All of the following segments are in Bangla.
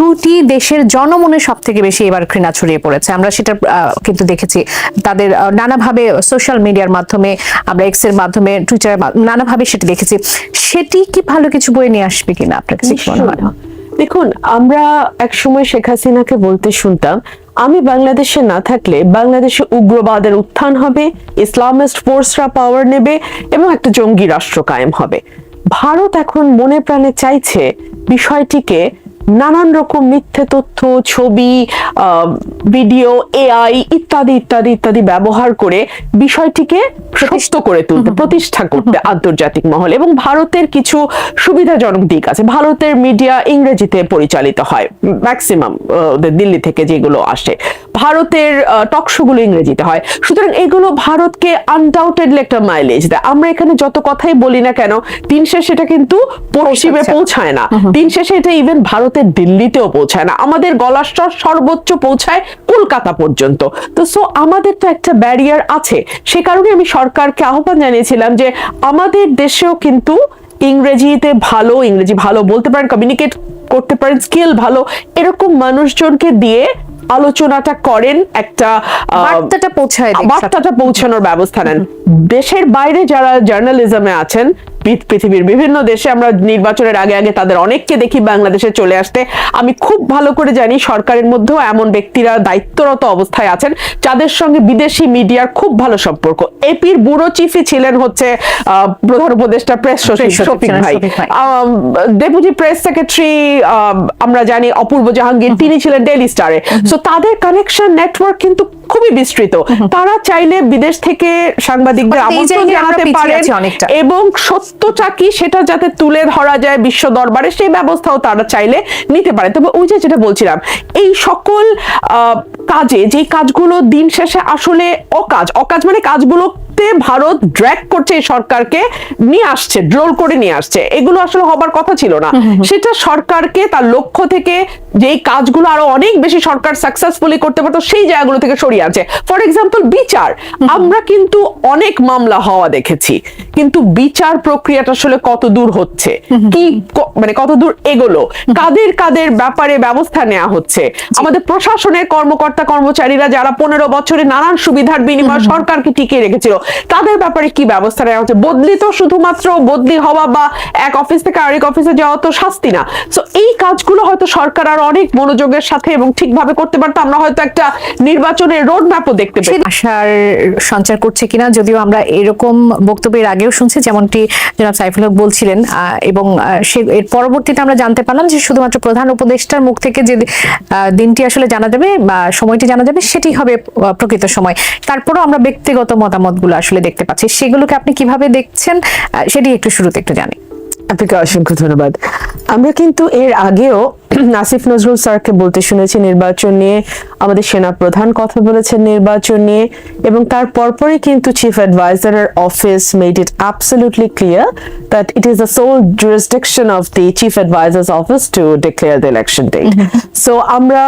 দুটি দেশের জনমনে সব থেকে বেশি এবার ঘৃণা ছড়িয়ে পড়েছে। আমরা সেটা কিন্তু দেখেছি। তাদের নানাভাবে সোশ্যাল মিডিয়ার মাধ্যমে, আমরা এক্সের মাধ্যমে টুইটারের নানাভাবে সেটা দেখেছি। সেটি কি ভালো কিছু বয়ে নিয়ে আসবে কিনা আপনার কাছে দেখুন, আমরা এক সময় শেখ হাসিনাকে বলতে শুনতাম, আমি বাংলাদেশে না থাকলে বাংলাদেশে উগ্রবাদের উত্থান হবে ইসলামিস্ট ফোর্সরা পাওয়ার নেবে এবং একটা জঙ্গি রাষ্ট্র কায়েম হবে। ভারত এখন মনে প্রাণে চাইছে বিষয়টিকে নানান রকম মিথ্যে তথ্য ছবি ভিডিও এআই ইত্যাদি ইত্যাদি ইত্যাদি ব্যবহার করে বিষয়টিকে সত্য করে তুলতে প্রতিষ্ঠা করতে আন্তর্জাতিক মহল এবং ভারতের কিছু সুবিধাজনক দিক আছে। ভারতের মিডিয়া ইংরেজিতে পরিচালিত হয়। ম্যাক্সিমাম দিল্লি থেকে যেগুলো আসে। ভারতের টকশোগুলো ইংরেজিতে হয়। সুতরাং এগুলো ভারতকে আনডাউটেডলি একটা মাইলেজ দেয়। আমরা এখানে যত কথাই বলি না কেন দিন শেষে এটা কিন্তু পশ্চিমে পৌঁছায় না। দিন শেষে এটা ইভেন ভারতের দিল্লিতেও পৌঁছায় না। আমাদের গলার স্বর সর্বোচ্চ পৌঁছায় কলকাতা পর্যন্ত। তো সো আমাদের তো একটা ব্যারিয়ার আছে। সে কারণে আমি সরকারকে আহ্বান জানিয়েছিলাম যে আমাদের দেশেও কিন্তু ইংরেজিতে ভালো ইংরেজি ভালো বলতে পারেন কমিউনিকেট করতে পারেন স্কিল ভালো এরকম মানুষজনকে দিয়ে আলোচনাটা করেন একটা বার্তাটা পৌঁছায় বার্তাটা পৌঁছানোর ব্যবস্থা নেন। দেশের বাইরে যারা জার্নালিজমে আছেন পৃথিবীর বিভিন্ন দেশে আমরা নির্বাচনের আগে আগে তাদের অনেককে দেখি বাংলাদেশে চলে আসতে। আমি খুব ভালো করে জানি সরকারের মধ্যেও এমন ব্যক্তিরা দায়িত্বরত অবস্থায় আছেন যাদের সঙ্গে বিদেশি মিডিয়ার খুব ভালো সম্পর্ক। এপির ব্যুরো চিফই ছিলেন হচ্ছে প্রধান উপদেষ্টা প্রেস শফিক ভাই। ডেপুটি প্রেস সেক্রেটারি আমরা জানি অপূর্ব জাহাঙ্গীর তিনি ছিলেন ডেলি স্টারে। সো তাদের কানেকশন নেটওয়ার্ক কিন্তু খুবই বিস্তৃত। তারা চাইলে বিদেশ থেকে সাংবাদিকদের আমন্ত্রণ জানাতে পারেন এবং অনেকটা। সত্যটা কি সেটা যাতে তুলে ধরা যায় বিশ্ব দরবারে, সেই ব্যবস্থাও তারা চাইলে নিতে পারে। তবে ওই যে যেটা বলছিলাম, এই সকল কাজে যে কাজগুলো দিন শেষে আসলে অকাজ অকাজ মানে কাজগুলোতে ভারত ড্র্যাগ করছে এই সরকারকে নিয়ে আসছে ড্রোল করে নিয়ে আসছে। এগুলো আসলে হবার কথা ছিল না। সেটা সরকারকে তার লক্ষ্য থেকে যেই কাজগুলো আরও অনেক বেশি সরকার সাকসেসফুলি করতে পারতো সেই জায়গাগুলো থেকে সরিয়ে আছে ফর এক্সাম্পল বিচার। আমরা কিন্তু অনেক মামলা হওয়া দেখেছি। কিন্তু বিচার প্রক্রিয়াটা আসলে কত দূর হচ্ছে? কি মানে কত দূর এগোলো? কাদের কাদের ব্যাপারে ব্যবস্থা নেওয়া হচ্ছে? আমাদের প্রশাসনের কর্মকর্তা কর্মচারীরা যারা পনেরো বছরে নানান সুবিধার বিনিময়ে সরকারকে টিকিয়ে রেখেছিল তাদের ব্যাপারে কি ব্যবস্থা নেওয়া হচ্ছে? বদলি তো শুধুমাত্র বদলি হওয়া বা এক অফিস থেকে আরেক অফিসে যাওয়া তো শাস্তি না। তো এই কাজগুলো হয়তো সরকার আর অনেক মনোযোগের সাথে এবং ঠিকভাবে করতে পারতো। আমরা হয়তো একটা নির্বাচনের রোড ম্যাপও দেখতে সেই আশার সঞ্চার করছে কিনা যদিও আমরা এরকম বক্তব্যের আগেও শুনছি, যেমনটি জনাব সাইফুল হক বলছিলেন এবং সে, এর পরবর্তীতে আমরা জানতে পারলাম যে শুধুমাত্র প্রধান উপদেষ্টার মুখ থেকে যে দিনটি আসলে জানা যাবে বা সময়টি জানা যাবে, সেটি হবে প্রকৃত সময়। তারপরও আমরা ব্যক্তিগত মতামতগুলো আসলে দেখতে পাচ্ছি, সেগুলোকে আপনি কীভাবে দেখছেন? সেটি একটু শুরুতে একটু জানি। আপনাকে অসংখ্য ধন্যবাদ। আমরা কিন্তু এর আগেও নাসিফ নজরুল স্যারকে বলতে শুনেছি নির্বাচন নিয়ে আমাদের সেনা প্রধান কথা বলেছেন নির্বাচন নিয়ে এবং তার পরপরই কিন্তু chief অ্যাডভাইজারের office made it absolutely clear that it is the sole jurisdiction of the chief advisor's office to declare the election date. So আমরা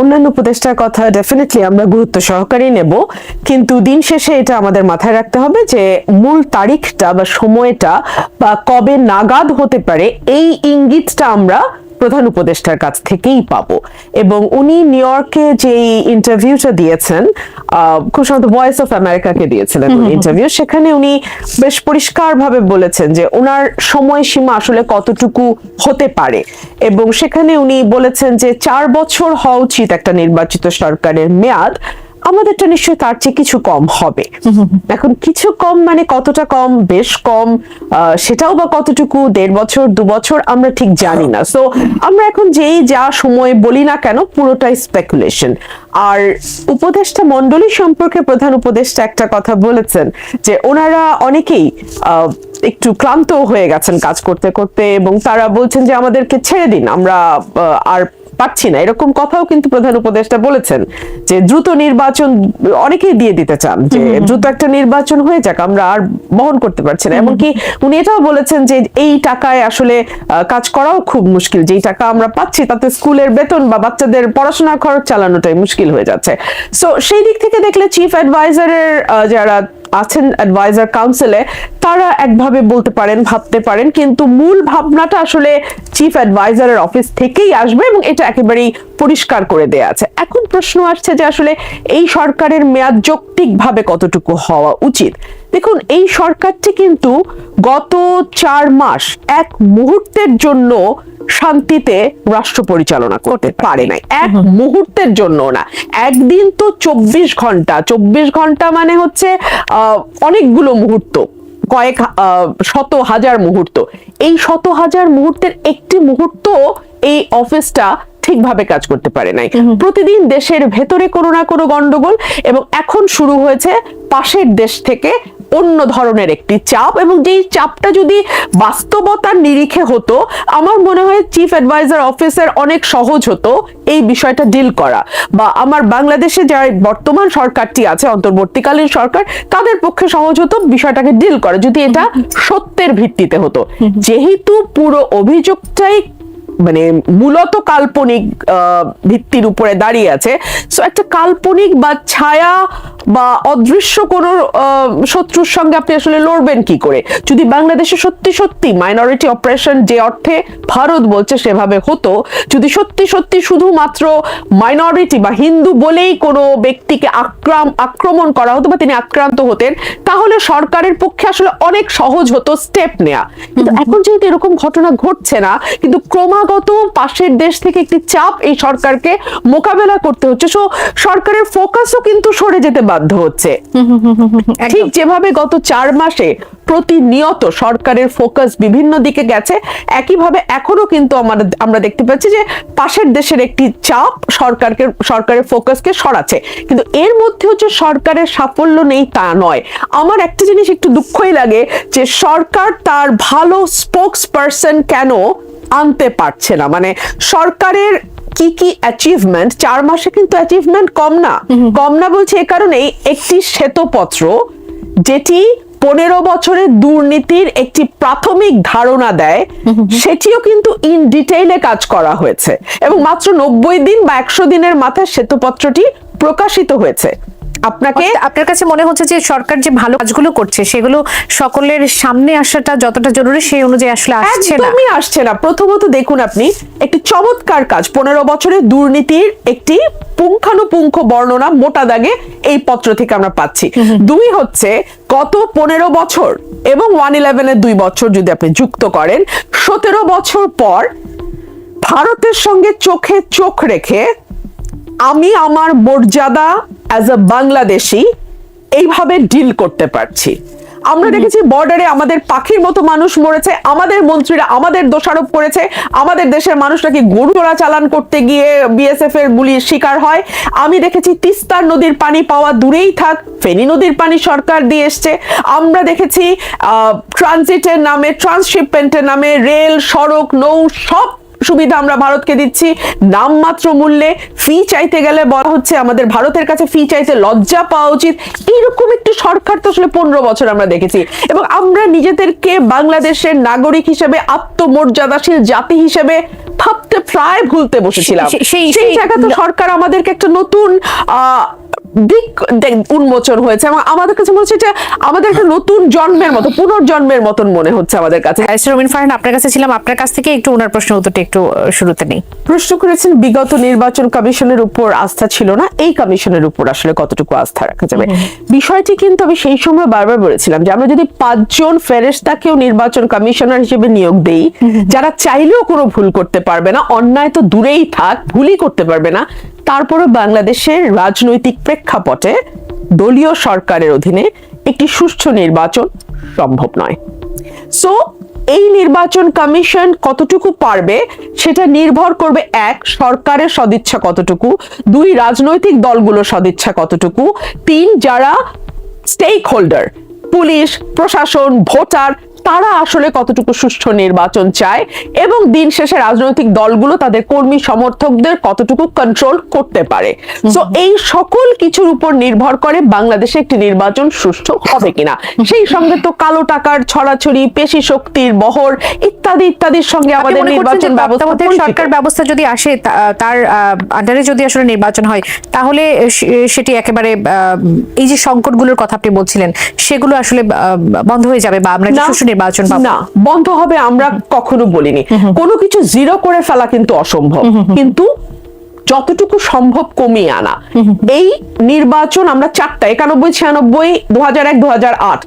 অন্যান্য উপদেষ্টার কথা ডেফিনেটলি আমরা গুরুত্ব সহকারে নেব কিন্তু দিন শেষে এটা আমাদের মাথায় রাখতে হবে যে মূল তারিখটা বা সময়টা বা কবে নাগাদ হতে পারে এই ইঙ্গিতটা আমরা প্রধান উপদেষ্টার কাছ থেকেই পাবো। এবং উনি নিউ ইয়র্কে যে ইন্টারভিউটা দিয়েছেন খুব সম্ভবত ভয়েস অফ আমেরিকাকে দিয়েছিলেন ইন্টারভিউ সেখানে উনি বেশ পরিষ্কারভাবে বলেছেন যে ওনার সময়সীমা আসলে কতটুকু হতে পারে। এবং সেখানে উনি বলেছেন যে চার বছর হওয়া উচিত একটা নির্বাচিত সরকারের মেয়াদ আমাদেরটা নিশ্চয়ই তার চেয়ে কিছু কম হবে। এখন কিছু কম মানে কতটা কম? বেশ কম। সেটাও বা কতটুকু? দেড় বছর, দু বছর, আমরা ঠিক জানি না। সো আমরা এখন যেই যা সময় বলি না কেন, পুরোটাই স্পেকুলেশন আর উপদেষ্টা মন্ডলী সম্পর্কে প্রধান উপদেষ্টা একটা কথা বলেছেন যে, ওনারা অনেকেই একটু ক্লান্ত হয়ে গেছেন কাজ করতে করতে এবং তারা বলছেন যে, আমাদেরকে ছেড়ে দিন। আমরা আর পাচ্ছি না। এরকম কথাও কিন্তু প্রধান উপদেষ্টা বলেছেন যে দ্রুত নির্বাচন অনেকেই দিয়ে দিতে চান যে দ্রুত একটা নির্বাচন হয়ে যাক আমরা আর বহন করতে পারছি না। এমনকি উনি এটাও বলেছেন যে এই টাকায় আসলে কাজ করাও খুব মুশকিল। যেই টাকা আমরা পাচ্ছি তাতে স্কুলের বেতন বা বাচ্চাদের পড়াশোনার খরচ চালানোটাই মুশকিল হয়ে যাচ্ছে। সো সেই দিক থেকে দেখলে চিফ অ্যাডভাইজারের যারা আছেন অ্যাডভাইজার কাউন্সিলে তারা একভাবে বলতে পারেন, ভাবতে পারেন, কিন্তু মূল ভাবনাটা আসলে চিফ অ্যাডভাইজারের অফিস থেকেই আসবে এবং এটা একেবারেই পরিষ্কার করে দেয়া আছে। এখন প্রশ্ন আসছে যে আসলে এই সরকারের মেয়াদ যৌক্তিকভাবে কতটুকু হওয়া উচিত? দেখুন এই সরকারটি কিন্তু গত চার মাস এক মুহূর্তের জন্য শান্তিতে রাষ্ট্র পরিচালনা করতে পারে নাই। এক মুহূর্তের জন্য না। একদিন তো চব্বিশ ঘণ্টা চব্বিশ ঘণ্টা মানে হচ্ছে অনেকগুলো মুহূর্ত কয়েক শত হাজার মুহূর্ত। এই শত হাজার মুহূর্তের একটি মুহূর্ত এই অফিসটা ঠিকভাবে কাজ করতে পারে নাই। প্রতিদিন দেশের ভেতরে কোনো না কোনো গন্ডগোল এবং এখন শুরু হয়েছে পাশের দেশ থেকে অন্য ধরনের একটি চাপ এবং যেই চাপটা যদি বাস্তবতার নিরিখে হতো আমার মনে হয় চিফ অ্যাডভাইজার অফিসের অনেক সহজ হতো এই বিষয়টা ডিল করা। বা আমার বাংলাদেশে যারা বর্তমান সরকারটি আছে অন্তর্বর্তীকালীন সরকার তাদের পক্ষে সহজ হতো বিষয়টাকে ডিল করা যদি এটা সত্যের ভিত্তিতে হতো। যেহেতু পুরো অভিযোগটাই মানে মূলত কাল্পনিক ভিত্তির উপরে দাঁড়িয়ে আছে। সো একটা কাল্পনিক বা ছায়া বা অদৃশ্য কোনো শত্রুর সঙ্গে আপনি আসলে লড়বেন কি করে? যদি বাংলাদেশে সত্যি সত্যি মাইনরিটি অপারেশন যে অর্থে ভারত বলছে সেভাবে হতো যদি সত্যি সত্যি শুধুমাত্র মাইনরিটি বা হিন্দু বলেই কোনো ব্যক্তিকে আক্রাম আক্রমণ করা হতো বা তিনি আক্রান্ত হতেন তাহলে সরকারের পক্ষে আসলে অনেক সহজ হতো স্টেপ নেওয়া কিন্তু এখন যেহেতু এরকম ঘটনা ঘটছে না কিন্তু ক্রমাগত পাশের দেশ থেকে একটি চাপ এই সরকারকে মোকাবেলা করতে হচ্ছে। সো সরকারের ফোকাসও কিন্তু সরে যেতে বাধ্য হচ্ছে। ঠিক যেভাবে গত চার মাসে প্রতিনিয়ত সরকারের ফোকাস বিভিন্ন দিকে গেছে একইভাবে এখনও কিন্তু আমাদের আমরা দেখতে পাচ্ছি যে পাশের দেশের একটি চাপ সরকারকে সরকারের ফোকাসকে সরাচ্ছে। কিন্তু এর মধ্যে হচ্ছে সরকারের সাফল্য নেই তা নয়। আমার একটা জিনিস একটু দুঃখই লাগে যে সরকার তার ভালো স্পোক্স পার্সন কেন আনতে পারছে না। মানে সরকারের কি কি অ্যাচিভমেন্ট চার মাসে কিন্তু অ্যাচিভমেন্ট কম না। কম না বলছে এ কারণেই একটি শ্বেতপত্র যেটি পনেরো বছরের দুর্নীতির একটি প্রাথমিক ধারণা দেয় সেটিও কিন্তু ইন ডিটেইলে কাজ করা হয়েছে। এবং মাত্র নব্বই দিন বা একশো দিনের মাথায় শ্বেতপত্রটি প্রকাশিত হয়েছে। আপনাকে আপনার কাছে মনে হচ্ছে যে সরকার যে ভালো কাজগুলো করছে সেগুলো সকলের সামনে আসাটা যতটা জরুরি সেই অনুযায়ী আসলে আসছে না। একদমই আসছে না। প্রথমত দেখুন আপনি একটি চমৎকার কাজ। পনেরো বছরের দুর্নীতির একটি পুঙ্খানুপুঙ্খ বর্ণনা মোটা দাগে এই পত্র থেকে আমরা পাচ্ছি। দুই হচ্ছে গত পনেরো বছর এবং ওয়ান ইলেভেনের দুই বছর যদি আপনি যুক্ত করেন সতেরো বছর পর ভারতের সঙ্গে চোখে চোখ রেখে আমি আমার মর্যাদা অ্যাজ আ বাংলাদেশি এইভাবে ডিল করতে পারছি। আমরা দেখেছি বর্ডারে আমাদের পাখির মতো মানুষ মরেছে আমাদের মন্ত্রীরা আমাদের দোষারোপ করেছে আমাদের দেশের মানুষ নাকি গরু চোরা চালান করতে গিয়ে বিএসএফ এর গুলির শিকার হয়? আমি দেখেছি তিস্তার নদীর পানি পাওয়া দূরেই থাক ফেনী নদীর পানি সরকার দিয়ে এসছে। আমরা দেখেছি ট্রানজিটের নামে ট্রান্সশিপমেন্টের নামে রেল সড়ক নৌ সব সুবিধা আমরা ভারতকে দিচ্ছি। নামমাত্র মূল্যে ফি চাইতে গেলে বলা হচ্ছে আমাদের ভারতের কাছে ফি চাইতে লজ্জা পাওয়া উচিত। এইরকম একটি সরকার তো আসলে পনেরো বছর আমরা দেখেছি। এবং আমরা নিজেদেরকে বাংলাদেশের নাগরিক হিসেবে আত্মমর্যাদাশীল জাতি হিসেবে ভাবতে প্রায় ভুলতে বসেছিলাম। সেই- জায়গা তো সরকার আমাদেরকে একটা নতুন আহ দিক উন্মোচন হয়েছে? এবং আমাদের কাছে মনে হচ্ছে এটা আমাদের একটা নতুন জন্মের মতো পুনর্জন্মের মতন মনে হচ্ছে আমাদের কাছে। রবিন ফারহান আপনার কাছে ছিলাম আপনার কাছ থেকে একটু ওনার প্রশ্ন উত্তরটা একটু শুরুতে নেই। প্রশ্ন করেছেন বিগত নির্বাচন কমিশনের উপর আস্থা ছিল না এই কমিশনের উপর আসলে কতটুকু আস্থা রাখা যাবে? বিষয়টি কিন্তু আমি সেই সময় বারবার বলেছিলাম যে আমরা যদি পাঁচজন ফেরেস্তাকেও নির্বাচন কমিশনার হিসেবে নিয়োগ দেই যারা চাইলেও কোনো ভুল করতে পারবে না অন্যায় তো দূরেই থাক ভুলই করতে পারবে না তারপরে বাংলাদেশের রাজনৈতিক প্রেক্ষাপটে দলীয় সরকারের অধীনে একটি সুষ্ঠু নির্বাচন সম্ভব নয়। সো এই নির্বাচন কমিশন কতটুকু পারবে সেটা নির্ভর করবে এক, সরকারের সদিচ্ছা কতটুকু, দুই, রাজনৈতিক দলগুলোর সদিচ্ছা কতটুকু, তিন, যারা স্টেক হোল্ডার পুলিশ, প্রশাসন, ভোটার তারা আসলে কতটুকু সুষ্ঠু নির্বাচন চায় এবং দিন শেষে রাজনৈতিক দলগুলো তাদের কর্মী সমর্থকদের কতটুকু কন্ট্রোল করতে পারে। তো এই সকল কিছুর উপর নির্ভর করে বাংলাদেশে একটি নির্বাচন সুষ্ঠু হবে কিনা। সেই সঙ্গে তো কালো টাকার ছড়াছড়ি পেশি শক্তির বহর ইত্যাদি ইত্যাদির সঙ্গে আমাদের নির্বাচন ব্যবস্থা সরকার ব্যবস্থা যদি আসে তার আন্ডারে যদি আসলে নির্বাচন হয় তাহলে সেটি একেবারে আহ, এই যে সংকটগুলোর কথা আপনি বলছিলেন সেগুলো আসলে বন্ধ হয়ে যাবে বা আমরা সুষ্ঠু নির্বাচন না বন্ধ হবে আমরা কখনো বলিনি। কোনো কিছু জিরো করে ফেলা কিন্তু অসম্ভব। কিন্তু যতটুকু সম্ভব কমিয়ে আনা। এই নির্বাচন আমরা চারটা একানব্বই ছিয়ানব্বই দু হাজার এক দু হাজার আট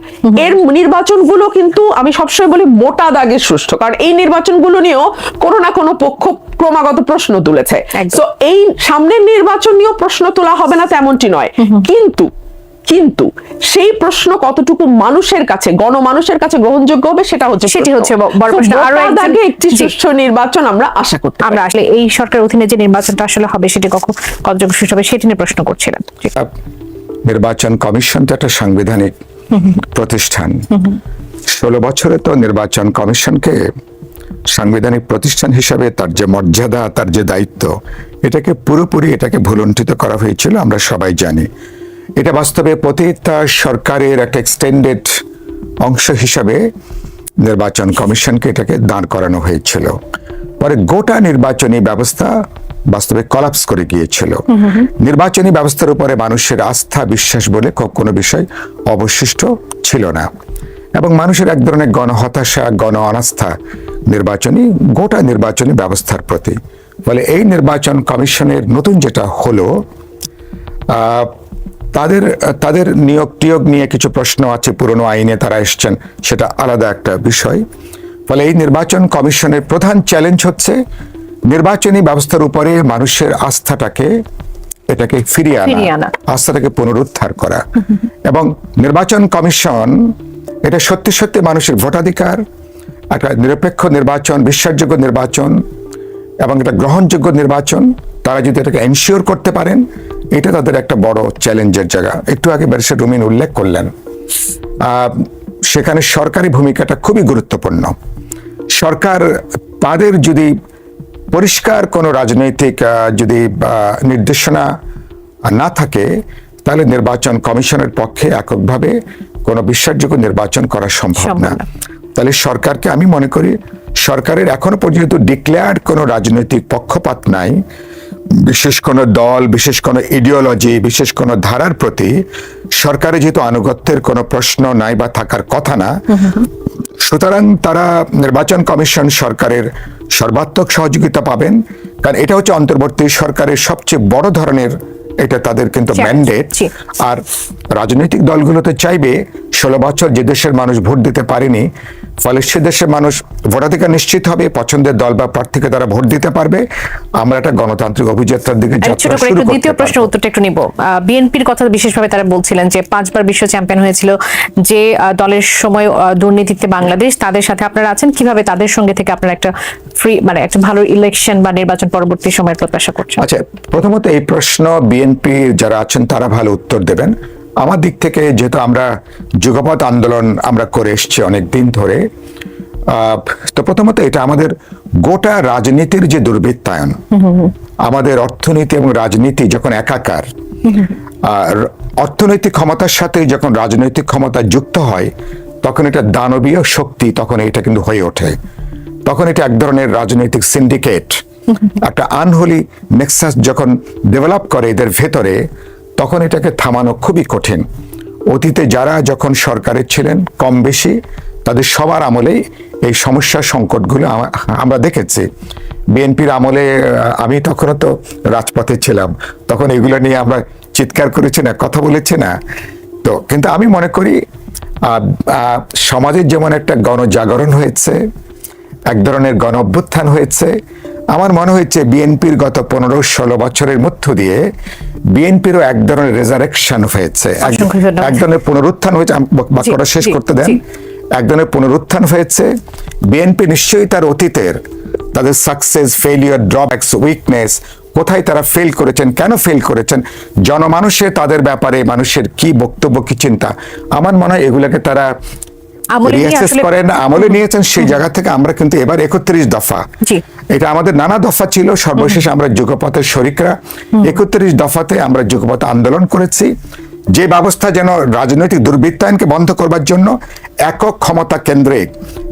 এর নির্বাচনগুলো কিন্তু আমি সবসময় বলি মোটা দাগের সুষ্ঠু। কারণ এই নির্বাচনগুলো নিয়েও কোনো না কোনো পক্ষ ক্রমাগত প্রশ্ন তুলেছে। তো এই সামনের নির্বাচন নিয়েও প্রশ্ন তোলা হবে না তেমনটি নয়। কিন্তু কিন্তু সেই প্রশ্ন কতটুকু মানুষের কাছে গণমানুষের কাছে গ্রহণযোগ্য হবে সেটা হচ্ছে সেটি হচ্ছে ব- বড় প্রশ্ন। আরও দাগে একটি। সুষ্ঠু নির্বাচন আমরা আশা করতে আমরা আসলে এই সরকারের অধীনে যে নির্বাচনটা আসলে হবে সেটি কখন কতযোগ্য সুষ্ঠু হবে সেটি নিয়ে প্রশ্ন করছিলেন নির্বাচন কমিশন তো একটা সাংবিধানিক প্রতিষ্ঠান। ষোলো বছরে তো নির্বাচন কমিশনকে সাংবিধানিক প্রতিষ্ঠান হিসাবে তার যে মর্যাদা তার যে দায়িত্ব এটাকে পুরোপুরি এটাকে ভুলুণ্ঠিত করা হয়েছিল আমরা সবাই জানি। এটা বাস্তবে প্রতিটা সরকারের একটা এক্সটেন্ডেড অংশ হিসাবে নির্বাচন কমিশনকে এটাকে দাঁড় করানো হয়েছিল। পরে গোটা নির্বাচনী ব্যবস্থা বাস্তবে কলাপস করে গিয়েছিল। নির্বাচনী ব্যবস্থার উপরে মানুষের আস্থা, বিশ্বাস বলে কোনো বিষয় অবশিষ্ট ছিল না। এবং মানুষের এক ধরনের গণহতাশা, গণ অনাস্থা নির্বাচনী, গোটা নির্বাচনী ব্যবস্থার প্রতি। ফলে এই নির্বাচন কমিশনের নতুন যেটা হলো তাদের তাদের নিয়োগ টিয়োগ নিয়ে কিছু প্রশ্ন আছে পুরনো আইনে তারা এসছেন সেটা আলাদা একটা বিষয় ফলে এই নির্বাচন কমিশনের প্রধান চ্যালেঞ্জ হচ্ছে নির্বাচনী ব্যবস্থার উপরে মানুষের আস্থাটাকে এটাকে ফিরিয়ে আনা। আস্থাটাকে পুনরুদ্ধার করা এবং নির্বাচন কমিশন এটা সত্যি সত্যি মানুষের ভোটাধিকার একটা নিরপেক্ষ নির্বাচন বিশ্বাসযোগ্য নির্বাচন এবং এটা গ্রহণযোগ্য নির্বাচন তারা যদি এটাকে এনশিওর করতে পারেন এটা তাদের একটা বড় চ্যালেঞ্জের জায়গা। একটু আগে ব্যারিস্টার রুমিন উল্লেখ করলেন সেখানে সরকারি ভূমিকাটা খুবই গুরুত্বপূর্ণ। সরকার তাদের যদি পরিষ্কার কোনো রাজনৈতিক যদি নির্দেশনা না থাকে তাহলে নির্বাচন কমিশনের পক্ষে এককভাবে কোনো বিশ্বাসযোগ্য নির্বাচন করা সম্ভব না। তাহলে সরকারকে আমি মনে করি সরকারের এখনও পর্যন্ত ডিক্লেয়ার্ড কোনো রাজনৈতিক পক্ষপাত নাই। বিশেষ কোনো দল, বিশেষ কোনো ইডিওলজি বিশেষ কোনো ধারার প্রতি সরকারের যেহেতু আনুগত্যের কোনো প্রশ্ন নাই বা থাকার কথা না, সুতরাং তারা নির্বাচন কমিশন সরকারের সর্বাত্মক সহযোগিতা পাবেন। কারণ এটা হচ্ছে অন্তর্বর্তী সরকারের সবচেয়ে বড় ধরনের এটা তাদের কিন্তু ম্যান্ডেট আর রাজনৈতিক দলগুলো তো চাইবে ষোলো বছর যে দেশের মানুষ ভোট দিতে পারেনি ফলে সে দেশের মানুষ ভোটাধিকার নিশ্চিত হবে পছন্দের দল বা প্রার্থীকে তারা ভোট দিতে পারবে। আমরা একটা গণতান্ত্রিক অভিযাত্রার দিকে দ্বিতীয় পারব। উত্তরটা একটু নিব। বিএনপির কথা বিশেষভাবে তারা বলছিলেন যে পাঁচবার বিশ্ব চ্যাম্পিয়ন হয়েছিল যে দলের সময় দুর্নীতিতে বাংলাদেশ তাদের সাথে আপনারা আছেন কীভাবে তাদের সঙ্গে থেকে আপনারা একটা ফ্রি মানে একটা ভালো ইলেকশন বা নির্বাচন পরবর্তী সময়ের প্রত্যাশা করছেন? আচ্ছা প্রথমত এই প্রশ্ন বিএনপি যারা আছেন, তারা ভালো উত্তর দেবেন। আমার দিক থেকে যেহেতু আমরা যুগপৎ আন্দোলন আমরা করে এসছি অনেক দিন ধরে তো প্রথমত এটা আমাদের গোটা রাজনীতির যে দুর্বৃত্তায়ন, আমাদের অর্থনীতি এবং রাজনীতি যখন একাকার, আর অর্থনৈতিক ক্ষমতার সাথে যখন রাজনৈতিক ক্ষমতা যুক্ত হয়, তখন এটা দানবীয় শক্তি, তখন এটা কিন্তু হয়ে ওঠে। তখন এটা এক ধরনের রাজনৈতিক সিন্ডিকেট একটা আনহোলি নেক্সাস যখন ডেভেলপ করে এদের ভেতরে, তখন এটাকে থামানো খুবই কঠিন। অতীতে যারা যখন সরকারে ছিলেন, কম বেশি, তাদের সবার আমলেই এই সমস্যা সংকটগুলো আমরা দেখেছি। বিএনপির আমলে আমি তখনও তো রাজপথে ছিলাম। তখন এগুলো নিয়ে আমরা চিৎকার করেছি না, কথা বলেছি না। তো, কিন্তু আমি মনে করি সমাজের যেমন একটা গণজাগরণ হয়েছে, এক ধরনের গণ অভ্যুত্থান হয়েছে আমার মনে হয়েছে বিএনপির গত পনেরো ষোলো বছরের মধ্য দিয়ে বিএনপিরও এক ধরনের রেজারেকশন হয়েছে। এক- ধরনের পুনরুত্থান হয়েছে। বাক্যটা শেষ করতে দেন। এক ধরনের পুনরুত্থান হয়েছে। বিএনপি নিশ্চয়ই তার অতীতের তাদের সাকসেস ফেলিয়ার ড্রব্যাকস উইকনেস কোথায় তারা ফেল করেছেন কেন ফেল করেছেন জনমানুষের তাদের ব্যাপারে মানুষের কি বক্তব্য কি চিন্তা আমার মনে হয় এগুলোকে তারা আমলে করেন নিয়েছেন সেই জায়গা থেকে আমরা কিন্তু এবার একত্রিশ দফা। এটা আমাদের নানা দফা ছিল সর্বশেষ আমরা যুগপথের শরিকরা। একত্রিশ দফাতে আমরা যুগপথ আন্দোলন করেছি। যে ব্যবস্থা যেন রাজনৈতিক দুর্বৃত্তায়নকে বন্ধ করবার জন্য একক ক্ষমতা কেন্দ্রে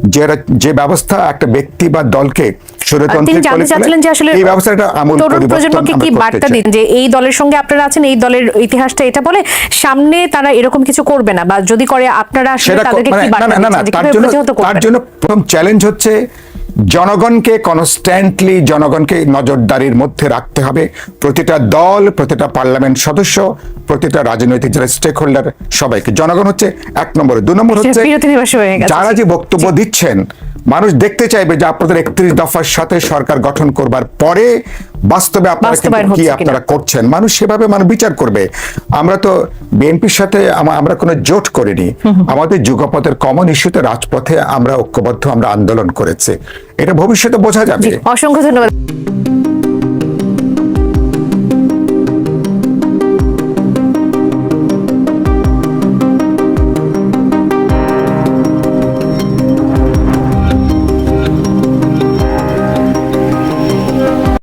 যে যে ব্যবস্থা একটা ব্যক্তি বা দলকে এই ব্যবস্থাটা আমূল কি বার্তা। দিন যে এই দলের সঙ্গে আপনারা আছেন এই দলের ইতিহাসটা এটা বলে সামনে তারা এরকম কিছু করবে না বা যদি করে আপনারা আসলে তাদেরকে মানে কি বার্তা তার? জন্য প্রথম চ্যালেঞ্জ হচ্ছে জনগণকে কনস্ট্যান্টলি জনগণকে নজরদারির মধ্যে রাখতে হবে। প্রতিটা দল প্রতিটা পার্লামেন্ট সদস্য প্রতিটা রাজনৈতিক যারা স্টেক হোল্ডার সবাইকে। জনগণ হচ্ছে এক নম্বর। দু নম্বর হচ্ছে। যারা যে বক্তব্য দিচ্ছেন মানুষ দেখতে চাইবে যে আপনাদের একত্রিশ দফার সাথে সরকার গঠন করবার পরে বাস্তবে আপনারা কিন্তু কি আপনারা করছেন? মানুষ সেভাবে মানুষ বিচার করবে। আমরা তো বিএনপির সাথে আমরা কোনো জোট করিনি। আমাদের যুগপথের কমন ইস্যুতে রাজপথে আমরা ঐক্যবদ্ধ আমরা আন্দোলন করেছি। এটা ভবিষ্যতে বোঝা যাবে। অসংখ্য ধন্যবাদ।